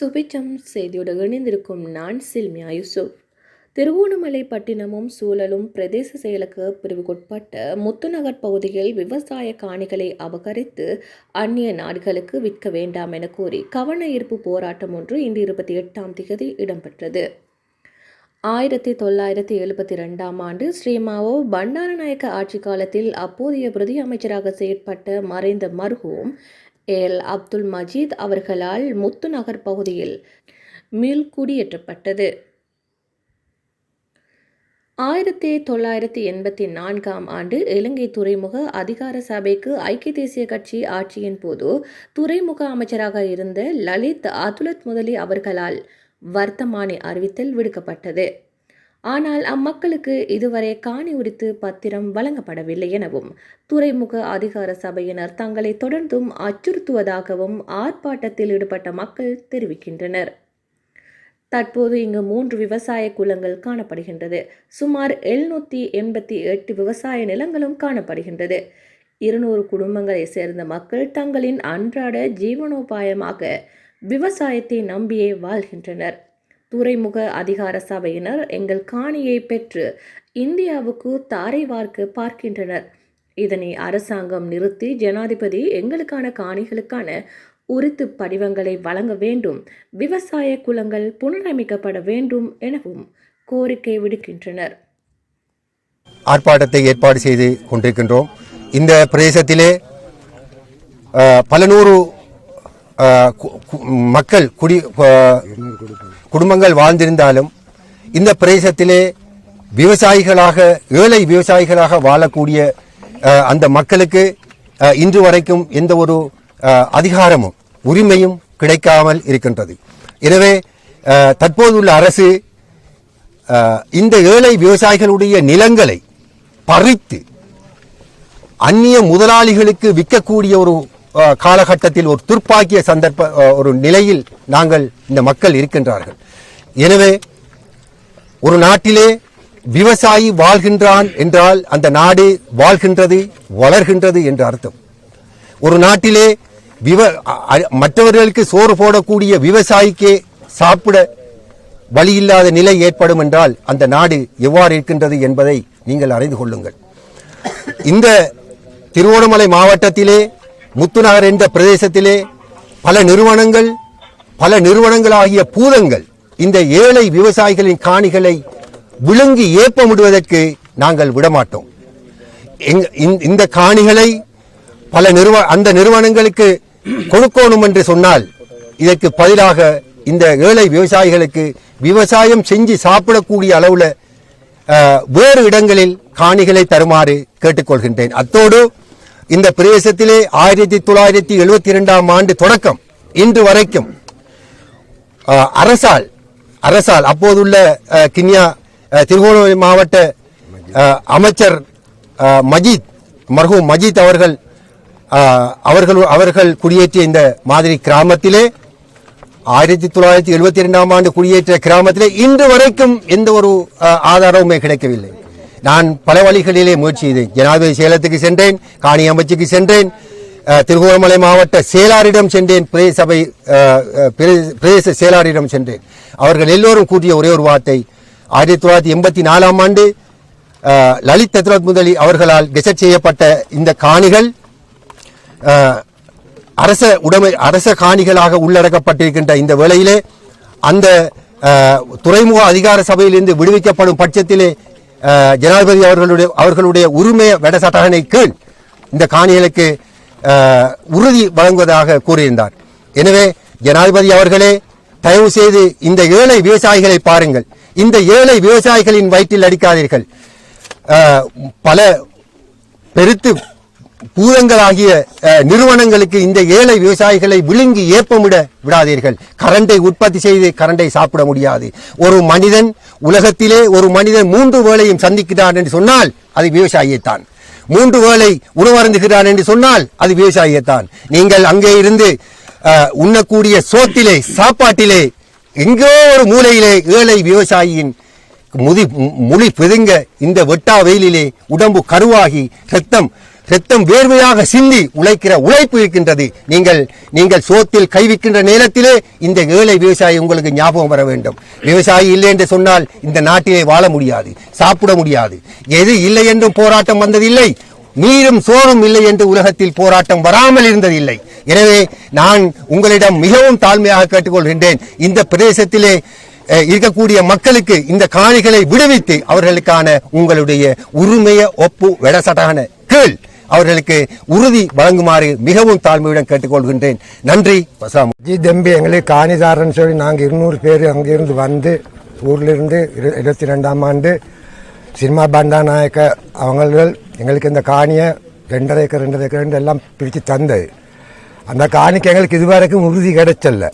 சுபிச்சம் செய்தியோடு இணைந்திருக்கும் நான் சில்மியா யூசுப். திருவோணமலை பட்டினமும் சூழலும் பிரதேச செயலக பிரிவுக்குட்பட்ட முத்துநகர் பகுதியில் விவசாய காணிகளை அபகரித்து அந்நிய நாடுகளுக்கு விற்க வேண்டாம் என கோரி கவன ஈர்ப்பு போராட்டம் ஒன்று இன்று இருபத்தி எட்டாம் தேதி இடம்பெற்றது. ஆயிரத்தி தொள்ளாயிரத்தி எழுபத்தி ரெண்டாம் ஆண்டு ஸ்ரீமாவோ பண்டாரநாயக்க ஆட்சி காலத்தில் அப்போதைய பிரதி அமைச்சராக செயற்பட்ட மறைந்த மர்ஹூம் எல். அப்துல் மஜீத் அவர்களால் முத்துநகர் பகுதியில் மீள் குடியேற்றப்பட்டது. ஆயிரத்தி தொள்ளாயிரத்தி எண்பத்தி நான்காம் ஆண்டு இலங்கை துறைமுக அதிகார சபைக்கு ஐக்கிய தேசிய கட்சி ஆட்சியின் போது துறைமுக அமைச்சராக இருந்த லலித் அதுலத் முதலி அவர்களால் வர்த்தமானி அறிவித்தல் விடுக்கப்பட்டது. ஆனால் அம்மக்களுக்கு இதுவரை காணி உரித்து பத்திரம் வழங்கப்படவில்லை எனவும் துறைமுக அதிகார சபையினர் தங்களை தொடர்ந்தும் அச்சுறுத்துவதாகவும் ஆர்ப்பாட்டத்தில் ஈடுபட்ட மக்கள் தெரிவிக்கின்றனர். தற்போது இங்கு மூன்று விவசாய குளங்கள் காணப்படுகின்றது. சுமார் எழுநூற்றி எண்பத்தி எட்டு விவசாய நிலங்களும் காணப்படுகின்றது. இருநூறு குடும்பங்களை சேர்ந்த மக்கள் தங்களின் அன்றாட ஜீவனோபாயமாக விவசாயத்தை நம்பியே வாழ்கின்றனர். துறைமுக அதிகார சபையினர் எங்கள் காணியை பெற்று இந்தியாவுக்கு தாரை வார்க்க பார்க்கின்றனர். இதனை அரசாங்கம் நிறுத்தி ஜனாதிபதி எங்களுக்கான காணிகளுக்கான உரித்து படிவங்களை வழங்க வேண்டும் விவசாய குளங்கள் புனரமைக்கப்பட வேண்டும் எனவும் கோரிக்கை விடுக்கின்றனர். ஆர்ப்பாட்டத்தை ஏற்பாடு செய்து கொண்டிருக்கின்றோம். இந்த பிரதேசத்திலே பல நூறு கு- கு- மக்கள் குடி குடும்பங்கள் வாழ்ந்திருந்தாலும் இந்த பிரதேசத்திலே விவசாயிகளாக ஏழை விவசாயிகளாக வாழக்கூடிய அந்த மக்களுக்கு இன்று வரைக்கும் எந்த ஒரு அதிகாரமும் உரிமையும் கிடைக்காமல் இருக்கின்றது. எனவே தற்போதுள்ள அரசு இந்த ஏழை விவசாயிகளுடைய நிலங்களை பறித்து அந்நிய முதலாளிகளுக்கு விற்கக்கூடிய ஒரு காலகட்டத்தில் ஒரு துர்ப்பாக்கிய சந்தர்ப்ப ஒரு நிலையில் நாங்கள் இந்த மக்கள் இருக்கின்றார்கள். எனவே ஒரு நாட்டிலே விவசாயி வாழ்கின்றான் என்றால் அந்த நாடு வாழ்கின்றது வளர்கின்றது என்று அர்த்தம். ஒரு நாட்டிலே விவ அ- மற்றவர்களுக்கு சோறு போடக்கூடிய விவசாயிக்கே சாப்பிட வழியில்லாத நிலை ஏற்படும் என்றால் அந்த நாடு எவ்வாறு இருக்கின்றது என்பதை நீங்கள் அறிந்து கொள்ளுங்கள். இந்த திருவோணமலை மாவட்டத்திலே முத்துநகர் என்ற பிரதேசத்திலே பல நிறுவனங்கள் பல நிறுவனங்களாகிய பூதங்கள் இந்த ஏழை விவசாயிகளின் காணிகளை விழுங்கி ஏப்பமிடுவதற்கு நாங்கள் விடமாட்டோம். இந்த- இந்த காணிகளை பல நிறுவ அந்த நிறுவனங்களுக்கு கொடுக்கணும் என்று சொன்னால் இதற்கு பதிலாக இந்த ஏழை விவசாயிகளுக்கு விவசாயம் செஞ்சு சாப்பிடக்கூடிய அளவில் வேறு இடங்களில் காணிகளை தருமாறு கேட்டுக்கொள்கின்றேன். அத்தோடு இந்த பிரதேசத்திலே ஆயிரத்தி தொள்ளாயிரத்தி எழுபத்தி இரண்டாம் ஆண்டு தொடக்கம். இன்று வரைக்கும் அரசால் அரசால் அப்போதுள்ள அஹ், கிண்ணியா அஹ், திருகோணமலை மாவட்ட அமைச்சர் அஹ், மஜீத் மர்ஹூம் மஜீத் அவர்கள் அவர்கள் அவர்கள் குடியேற்றிய இந்த மாதிரி கிராமத்திலே ஆயிரத்தி தொள்ளாயிரத்தி எழுபத்தி இரண்டாம் ஆண்டு குடியேற்ற கிராமத்திலே இன்று வரைக்கும் எந்த ஒரு ஆதாரமுமே கிடைக்கவில்லை. நான் பல வழிகளிலே முயற்சி செய்தேன். ஜனாதிபதி சேலத்துக்கு சென்றேன் காணி அமைச்சுக்கு சென்றேன் திருகோணமலை மாவட்ட செயலாளரிடம் சென்றேன் பிரதேச சபை பிரதேச செயலாளரிடம் சென்றேன். அவர்கள் எல்லோரும் கூறிய ஒரே ஒரு வார்த்தை ஆயிரத்தி தொள்ளாயிரத்தி எண்பத்தி நாலாம் ஆண்டு லலித் தத்ரத் முதலி அவர்களால் கெசட் செய்யப்பட்ட இந்த காணிகள் அரச உடைமை அரச காணிகளாக உள்ளடக்கப்பட்டிருக்கின்ற இந்த வேளையிலே அந்த துறைமுக அதிகார சபையிலிருந்து விடுவிக்கப்படும் பட்சத்திலே ஜனாதிபதி அவர்களுடைய அவர்களுடைய உரிமை வெடசட்டகனை கீழ் இந்த காணிகளுக்கு உறுதி வழங்குவதாக கூறியிருந்தார். எனவே ஜனாதிபதி அவர்களே தயவு செய்து இந்த ஏழை விவசாயிகளை பாருங்கள். இந்த ஏழை விவசாயிகளின் வயிற்றில் அடிக்காதீர்கள். பல பெருத்து பூதங்களாகிய நிறுவனங்களுக்கு இந்த ஏழை விவசாயிகளை விழுங்கி ஏப்பமிட விடாதீர்கள். கரண்டை உற்பத்தி செய்து கரண்டை சாப்பிட முடியாது. ஒரு மனிதன் உலகத்திலே ஒரு மனிதன் மூன்று வேளையும் சந்திக்கிறான் என்று சொன்னால் அது விவசாயியைத்தான். மூன்று வேளை உணவருந்துகிறான் என்று சொன்னால் அது விவசாயியைத்தான். நீங்கள் அங்கே இருந்து அஹ், உண்ணக்கூடிய சோத்திலே சாப்பாட்டிலே எங்கோ ஒரு மூலையிலே ஏழை விவசாயியின் முதி மொழி முடி இந்த வெட்டா வெயிலிலே உடம்பு கருவாகி ரத்தம் ரத்தம் வேர்வையாக சிந்தி உழைக்கிற உழைப்பு இருக்கின்றது. நீங்கள் நீங்கள் சோத்தில் கைவிக்கின்ற நேரத்திலே இந்த ஏழை விவசாயி உங்களுக்கு ஞாபகம் வர வேண்டும். விவசாயி இல்லை என்று சொன்னால் இந்த நாட்டிலே வாழ முடியாது சாப்பிட முடியாது. எது இல்லை என்றும் போராட்டம் வந்ததில்லை. நீரும் சோறும் இல்லை என்று உலகத்தில் போராட்டம் வராமல் இருந்ததில்லை. எனவே நான் உங்களிடம் மிகவும் தாழ்மையாக கேட்டுக்கொள்கின்றேன். இந்த பிரதேசத்திலே இருக்கக்கூடிய மக்களுக்கு இந்த காணிகளை விடுவித்து அவர்களுக்கான உங்களுடைய உரிமைய ஒப்பு வெடசட்டான கீழ் அவர்களுக்கு உறுதி வழங்குமாறு மிகவும் தாழ்மையுடன் கேட்டுக்கொள்கின்றேன். நன்றி பசாம் ஜி தம்பி எங்களுக்கு காணிதாரன்னு சொல்லி நாங்கள் இருநூறு பேர் அங்கிருந்து வந்து ஊர்லேருந்து இரு இருபத்தி ரெண்டாம் ஆண்டு சினிமா பண்டாநாயக்க அவங்கள் எங்களுக்கு இந்த காணியை ரெண்டரை ஏக்கர் ரெண்டரை ஏக்கர் எல்லாம் பிரித்து தந்தது. அந்த காணிக்கு எங்களுக்கு இதுவரைக்கும் உறுதி கிடைச்சல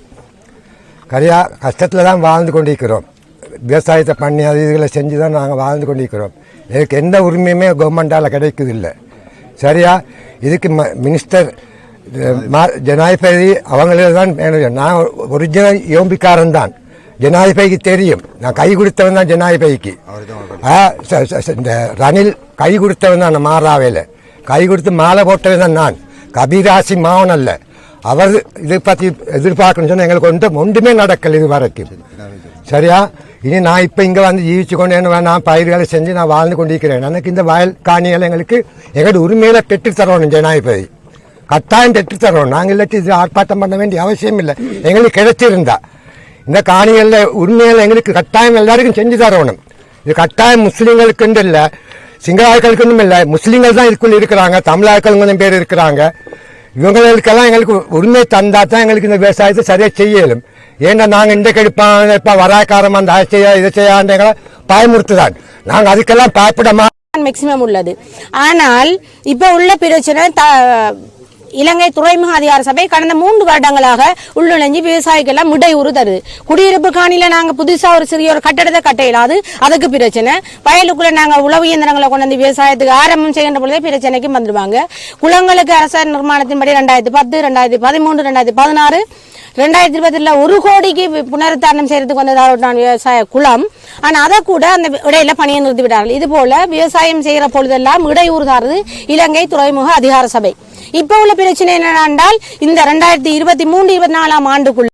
கரையா கஷ்டத்தில் தான் வாழ்ந்து கொண்டிருக்கிறோம். விவசாயத்தை பண்ணி அது இதுகளை செஞ்சு தான் நாங்கள் வாழ்ந்து கொண்டிருக்கிறோம். எனக்கு எந்த உரிமையுமே கவர்மெண்டால் கிடைக்குதில்லை. சரியா? இதுக்கு மினிஸ்டர் ஜனாதிபதி அவங்களே தான் மேனேஜர். நான் ஒரிஜினல் யோம்பிக்காரன் தான். ஜனாதிபதிக்கு தெரியும். நான் கை கொடுத்தவன் தான் ஜனாதிபதிக்கு. இந்த ரணில் கை கொடுத்தவன் தான் மாறாவேல. கை கொடுத்து மாலை போட்டவன் தான் நான். கபிராசி மாவன் அல்ல. அவர் இதை பற்றி எதிர்பார்க்கணும்னு சொன்னா எங்களுக்கு ஒன்றும் ஒன்றுமே நடக்கல இது வரைக்கும். சரியா? இனி நான் இப்போ இங்கே வந்து ஜீவிச்சு கொண்டு என்ன நான் பயிர்களை செஞ்சு நான் வாழ்ந்து கொண்டிருக்கிறேன் எனக்கு இந்த வயல் காணிகளை எங்களுக்கு எங்களோட உரிமையில பெற்று தரணும் ஜனாதிபதி கட்டாயம் பெற்று தரணும் நாங்கள் இல்லாட்டி இது ஆர்ப்பாட்டம் பண்ண வேண்டிய அவசியம் இல்லை எங்களுக்கு கிடைச்சிருந்தா இந்த காணிகளில் உரிமைகளை எங்களுக்கு கட்டாயம் எல்லாருக்கும் செஞ்சு தரணும் இது கட்டாயம் முஸ்லீம்களுக்குன்னு இல்லை சிங்களாக்களுக்குன்னு இல்லை முஸ்லீம்கள் தான் இதுக்குள்ள இருக்கிறாங்க தமிழாக்கள் கொஞ்சம் பேர் இருக்கிறாங்க இவங்களுக்கெல்லாம் எங்களுக்கு உரிமை தந்தா தான் எங்களுக்கு இந்த விவசாயத்தை சரியாக செய்யலும் ஏன்னா நாங்கள் இந்த கெடுப்பான் இப்போ வராக்காரம் அந்த அதை செய்ய இதை செய்யாண்டங்களை பயமுறுத்துதான் நாங்கள் அதுக்கெல்லாம் பயப்படமா மேக்சிமம் உள்ளது. ஆனால் இப்போ உள்ள பிரச்சனை த- இலங்கை துறைமுக அதிகார சபை கடந்த மூன்று வருடங்களாக உள்நுழைஞ்சு விவசாயிக்கெல்லாம் இடையூறு தருது குடியிருப்பு காணியில நாங்க புதுசா ஒரு சிறிய ஒரு கட்டடத்தை கட்ட இயலாது. அதுக்கு பிரச்சனை. வயலுக்குள்ள நாங்க உழவு இயந்திரங்களை கொண்டு வந்து விவசாயத்துக்கு ஆரம்பம் செய்கின்ற பொழுதே பிரச்சனைக்கு வந்துடுவாங்க குளங்களுக்கு அரச நிர்மாணத்தின்படி ரெண்டாயிரத்தி பத்து ரெண்டாயிரத்தி பதிமூன்று ரெண்டாயிரத்தி பதினாறு ரெண்டாயிரத்தி இருபதுல ஒரு கோடிக்கு புனருத்தாரணம் செய்யறதுக்கு வந்ததாக விவசாய குளம். ஆனால் அதை கூட அந்த இடையில பணியை நிறுத்தி விட்டார்கள் இது போல விவசாயம் செய்யற பொழுதெல்லாம் இடையூறு தாரது இலங்கை துறைமுக அதிகார சபை. இப்ப உள்ள பிரச்சனை என்னென்னால் இந்த ரெண்டாயிரத்தி இருபத்தி மூன்று இருபத்தி நாலாம் ஆண்டுக்குள்ள